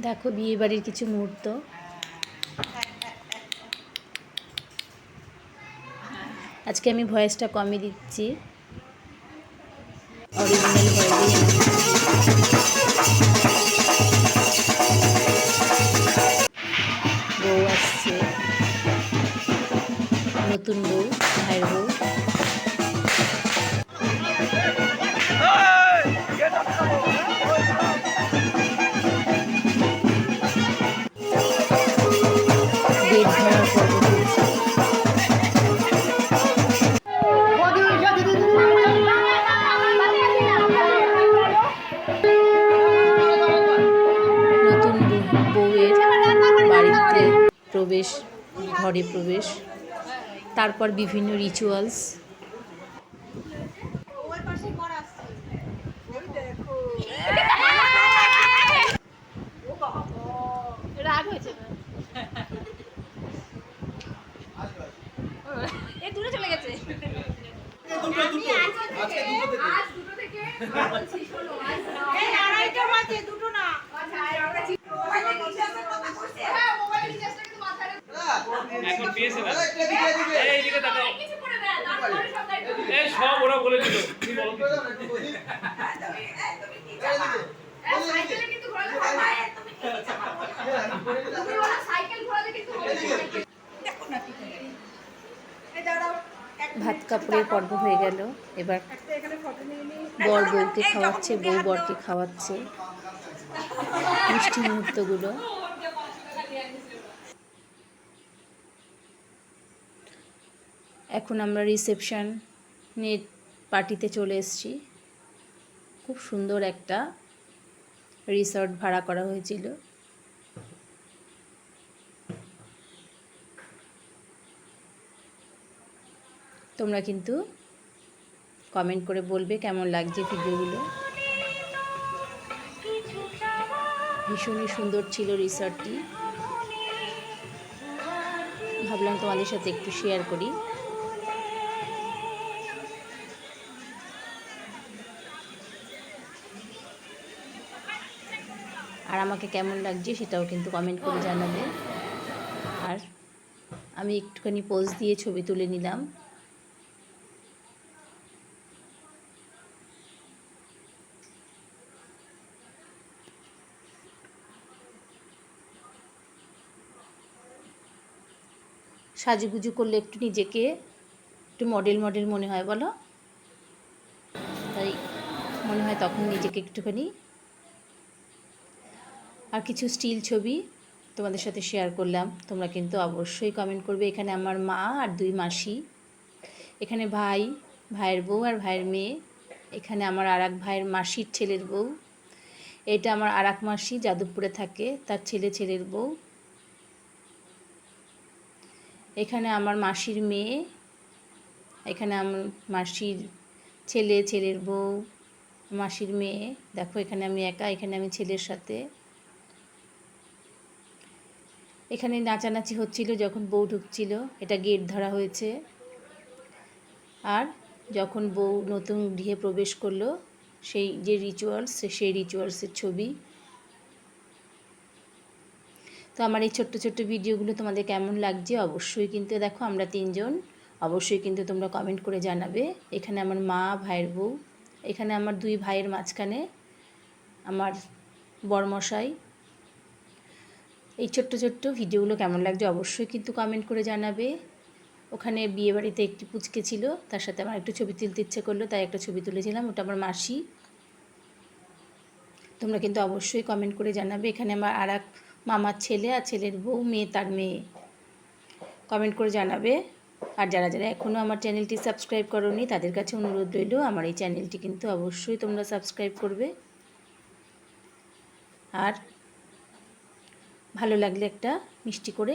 দেখো বিয়ে বাড়ির কিছু মুহূর্ত। আজকে আমি ভয়েসটা কমে দিচ্ছি। অরিজিনাল বউ নতুন বউ। প্রবেশ ঘরে প্রবেশ তারপর বিভিন্ন রিচুয়ালস রাগ হয়েছে না এ দূরে চলে গেছে এখন এই সব ওরা বলে দিল। ভাত কাপড়ের পর্ব হয়ে গেল। এবার বর বউকে খাওয়াচ্ছে, বউ বরকে খাওয়াচ্ছে। মিষ্টি মুহূর্তগুলো। এখন আমরা রিসেপশনের পার্টিতে চলে এসেছি। খুব সুন্দর একটা রিসর্ট ভাড়া করা হয়েছিল। তোমরা কিন্তু কমেন্ট করে বলবে কেমন লাগছে ভিডিওগুলো। ভীষণই সুন্দর ছিল রিসর্টটি। ভাবলাম তোমাদের সাথে একটু শেয়ার করি। আর আমাকে কেমন লাগছে সেটাও কিন্তু কমেন্ট করে জানাবে। আর আমি একটুখানি পোজ দিয়ে ছবি তুলে নিলাম। সাজুগুজু করলে একটু নিজেকে একটু মডেল মডেল মনে হয় বলো? তাই মনে হয় তখন নিজেকে একটুখানি আর কিছু স্টিল ছবি তোমাদের সাথে শেয়ার করলাম। তোমরা কিন্তু অবশ্যই কমেন্ট করবে। এখানে আমার মা আর দুই মাসি। এখানে ভাই, ভাইয়ের বউ আর ভাইয়ের মেয়ে। এখানে আমার আর এক ভাইয়ের মাসির ছেলের বউ। এটা আমার আর এক মাসি, যাদবপুরে থাকে। তার ছেলে ছেলের বউ। এখানে আমার মাসির মেয়ে। এখানে আমার মাসির ছেলে, ছেলের বউ, মাসির মেয়ে। দেখো, এখানে আমি একা, এখানে আমি ছেলের সাথে। এখানে নাচানাচি হচ্ছিল যখন বউ ঢুকছিল, এটা গেট ধরা হয়েছে। আর যখন বউ নতুন গৃহে প্রবেশ করল, সেই যে রিচুয়ালস সেই রিচুয়ালসের ছবি। তো আমার এই ছোট্ট ছোট্ট ভিডিওগুলো তোমাদের কেমন লাগছে অবশ্যই কিন্তু দেখো, আমরা তিনজন। অবশ্যই কিন্তু তোমরা কমেন্ট করে জানাবে। এখানে আমার মা, ভাইয়ের বউ। এখানে আমার দুই ভাইয়ের মাঝখানে আমার বরমশাই এই ছোট্ট ছোট্ট ভিডিওগুলো কেমন লাগছে অবশ্যই কিন্তু কমেন্ট করে জানাবে। ওখানে বিয়ে বাড়িতে একটি পুচকে ছিল, তার সাথে আমার একটু ছবি তুলতে ইচ্ছে করল, তাই একটা ছবি তুলেছিলাম, ওটা আমার মাসি। তোমরা কিন্তু অবশ্যই কমেন্ট করে জানাবে, এখানে আমার আর এক মামার ছেলে আর ছেলের বউ, মেয়ে, তার মেয়ে। কমেন্ট করে জানাবে। আর যারা যারা এখনও আমার চ্যানেলটি সাবস্ক্রাইব করোনি, তাদের কাছে অনুরোধ রইল, আমার এই চ্যানেলটি কিন্তু অবশ্যই তোমরা সাবস্ক্রাইব করবে। আর ভালো লাগলে একটা মিষ্টি করে